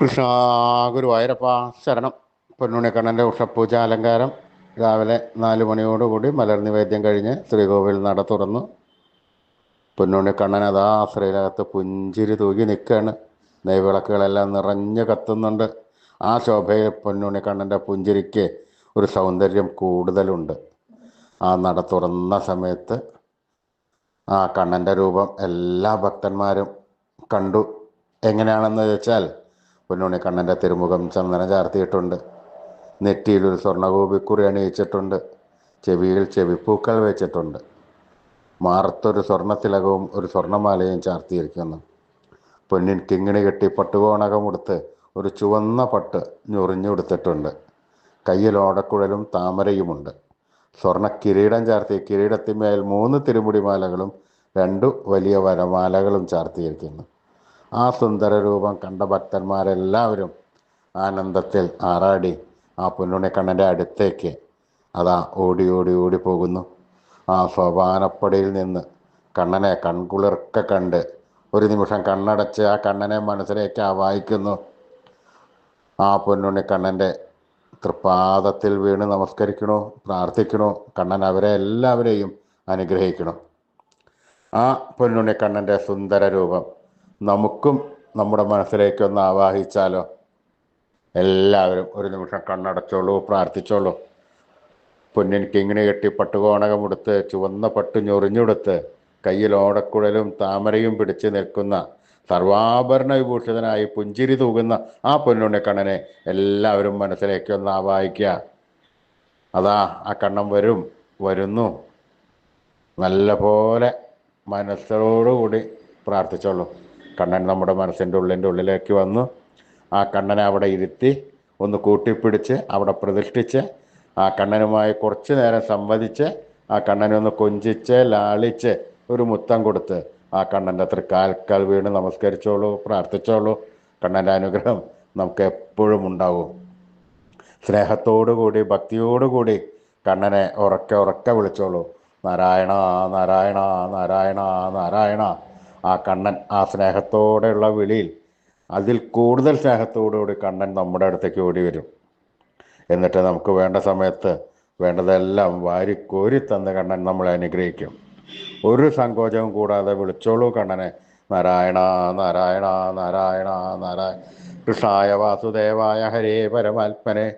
കൃഷ്ണ ഗുരുവായൂരപ്പ ശരണം. പൊന്നുണിക്കണ്ണന്റെ ഉഷപ്പൂജ അലങ്കാരം. രാവിലെ നാല് മണിയോടുകൂടി മലർ നിവേദ്യം കഴിഞ്ഞ് ശ്രീകോവിൽ നട തുറന്നു. പൊന്നുണിക്കണ്ണൻ അതാ ശ്രീലകത്ത് പുഞ്ചിരി തൂകി നിൽക്കുകയാണ്. നെയ്വിളക്കുകളെല്ലാം നിറഞ്ഞു കത്തുന്നുണ്ട്. ആ ശോഭയിൽ പൊന്നുണിക്കണ്ണന്റെ പുഞ്ചിരിക്ക് ഒരു സൗന്ദര്യം കൂടുതലുണ്ട്. ആ നട തുറന്ന സമയത്ത് ആ കണ്ണന്റെ രൂപം എല്ലാ ഭക്തന്മാരും കണ്ടു. എങ്ങനെയാണെന്ന് വെച്ചാൽ പൊന്നുണ്ണി കണ്ണന്റെ തിരുമുഖം ചന്ദനം ചാർത്തിയിട്ടുണ്ട്. നെറ്റിയിൽ ഒരു സ്വർണഗോപിക്കുറി അണിയിച്ചിട്ടുണ്ട്. ചെവിയിൽ ചെവിപ്പൂക്കൾ വെച്ചിട്ടുണ്ട്. മാറത്തൊരു സ്വർണത്തിലകവും ഒരു സ്വർണമാലയും ചാർത്തിയിരിക്കുന്നു. പൊന്നിൻ കിങ്ങിണി കെട്ടി പട്ടുകോണകമുടുത്ത് ഒരു ചുവന്ന പട്ട് ഞൊറിഞ്ഞുടുത്തിട്ടുണ്ട് കയ്യിൽ ഓടക്കുഴലും താമരയുമുണ്ട്. സ്വർണ കിരീടം ചാർത്തി കിരീടത്തിന്മേൽ മൂന്ന് തിരുമുടിമാലകളും രണ്ടു വലിയ വരമാലകളും ചാർത്തിയിരിക്കുന്നു. ആ സുന്ദര രൂപം കണ്ട ഭക്തന്മാരെല്ലാവരും ആനന്ദത്തിൽ ആറാടി ആ പൊന്നുണിക്കണ്ണന്റെ അടുത്തേക്ക് അതാ ഓടി ഓടി ഓടി പോകുന്നു. ആ സോപാനപ്പടിയിൽ നിന്ന് കണ്ണനെ കൺകുളിർക്ക കണ്ട് ഒരു നിമിഷം കണ്ണടച്ച് ആ കണ്ണനെ മനസ്സിലേക്ക് ആവാഹിക്കുന്നു ആ പൊന്നുണ്ണിക്കണ്ണന്റെ തൃപ്പാദത്തിൽ വീണ് നമസ്കരിക്കണോ പ്രാർത്ഥിക്കണോ കണ്ണൻ അവരെ എല്ലാവരെയും അനുഗ്രഹിക്കണം? ആ പൊന്നുണ്ണിക്കണ്ണന്റെ സുന്ദര രൂപം നമുക്കും നമ്മുടെ മനസ്സിലേക്ക് ഒന്ന് ആവാഹിച്ചാലോ? എല്ലാവരും ഒരു നിമിഷം കണ്ണടച്ചോളൂ പ്രാർത്ഥിച്ചോളൂ. പൊന്നിൻ കിങ്ങിണി കെട്ടി പട്ടുകോണകമെടുത്ത് ചുവന്ന പട്ടു ഞൊറിഞ്ഞെടുത്ത് കയ്യിൽ ഓടക്കുഴലും താമരയും പിടിച്ച് നിൽക്കുന്ന സർവാഭരണ വിഭൂഷിതനായി പുഞ്ചിരി തൂകുന്ന ആ പൊന്നുണ്ണിക്കണ്ണനെ എല്ലാവരും മനസ്സിലേക്ക് ഒന്ന് ആവാഹിക്കുക. അതാ ആ കണ്ണം വരും വരുന്നു. നല്ല പോലെ മനസ്സോടുകൂടി പ്രാർത്ഥിച്ചോളൂ. കണ്ണൻ നമ്മുടെ മനസ്സിന്റെ ഉള്ളിന്റെ ഉള്ളിലേക്ക് വന്നു. ആ കണ്ണനെ അവിടെ ഇരുത്തി ഒന്ന് കൂട്ടിപ്പിടിച്ച് അവിടെ പ്രതിഷ്ഠിച്ച് ആ കണ്ണനുമായി കുറച്ച് നേരം സംവദിച്ച് ആ കണ്ണനെ ഒന്ന് കൊഞ്ചിച്ച് ലാളിച്ച് ഒരു മുത്തം കൊടുത്ത് ആ കണ്ണന്റെ അത്ര കാൽക്കാൽ വീണ് നമസ്കരിച്ചോളൂ പ്രാർത്ഥിച്ചോളൂ. കണ്ണന്റെ അനുഗ്രഹം നമുക്ക് എപ്പോഴും ഉണ്ടാവും. സ്നേഹത്തോടുകൂടി ഭക്തിയോടുകൂടി കണ്ണനെ ഉറക്കെ ഉറക്കെ വിളിച്ചോളൂ. നാരായണ നാരായണ നാരായണ നാരായണ. ആ കണ്ണൻ ആ സ്നേഹത്തോടെയുള്ള വിളിയിൽ അതിൽ കൂടുതൽ സ്നേഹത്തോടുകൂടി കണ്ണൻ നമ്മുടെ അടുത്തേക്ക് ഓടി വരും എന്നിട്ട് നമുക്ക് വേണ്ട സമയത്ത് വേണ്ടതെല്ലാം വാരി വാരിക്കോരി തന്ന് കണ്ണൻ നമ്മളെ അനുഗ്രഹിക്കും. ഒരു സങ്കോചവും കൂടാതെ വിളിച്ചോളൂ കണ്ണനെ. നാരായണ നാരായണ നാരായണ നാരായണ. കൃഷ്ണായ വാസുദേവായ ഹരേ പരമാത്മനെ.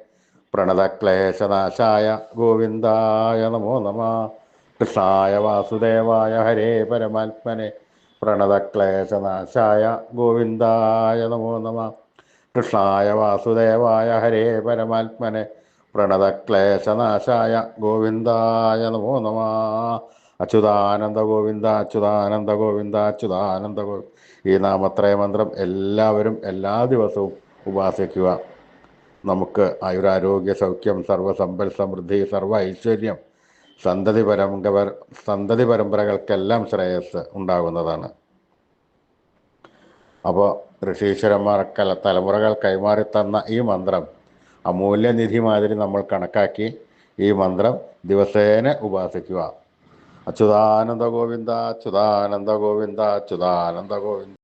പ്രണതക്ലേശനാശായ ഗോവിന്ദായ നമോ നമ. കൃഷ്ണായ വാസുദേവായ ഹരേ പരമാത്മനെ. പ്രണതക്ലേശനാശായ ഗോവിന്ദായ നമോ നമ. കൃഷ്ണായ വാസുദേവായ ഹരേ പരമാത്മനെ. പ്രണതക്ലേശനാശായ ഗോവിന്ദായ നമോ നമ. അച്യുതാനന്ദ ഗോവിന്ദ അച്യുതാനന്ദ ഗോവിന്ദ അച്യുതാനന്ദ ഗോവിന്ദ. ഈ നാമത്രയ മന്ത്രം എല്ലാവരും എല്ലാ ദിവസവും ഉപാസിക്കുക. നമുക്ക് ആയുരാരോഗ്യ സൗഖ്യം സർവസമ്പൽ സമൃദ്ധി സർവ ഐശ്വര്യം സന്തതി പരമ്പര സന്തതി പരമ്പരകൾക്കെല്ലാം ശ്രേയസ് ഉണ്ടാകുന്നതാണ്. അപ്പോൾ ഋഷീശ്വരന്മാർ കല തലമുറകൾ കൈമാറി തന്ന ഈ മന്ത്രം അമൂല്യനിധി മാതിരി നമ്മൾ കണക്കാക്കി ഈ മന്ത്രം ദിവസേന ഉപാസിക്കുക. അച്യുതാനന്ദ ഗോവിന്ദ അച്യുതാനന്ദ ഗോവിന്ദ അച്യുതാനന്ദ ഗോവിന്ദ.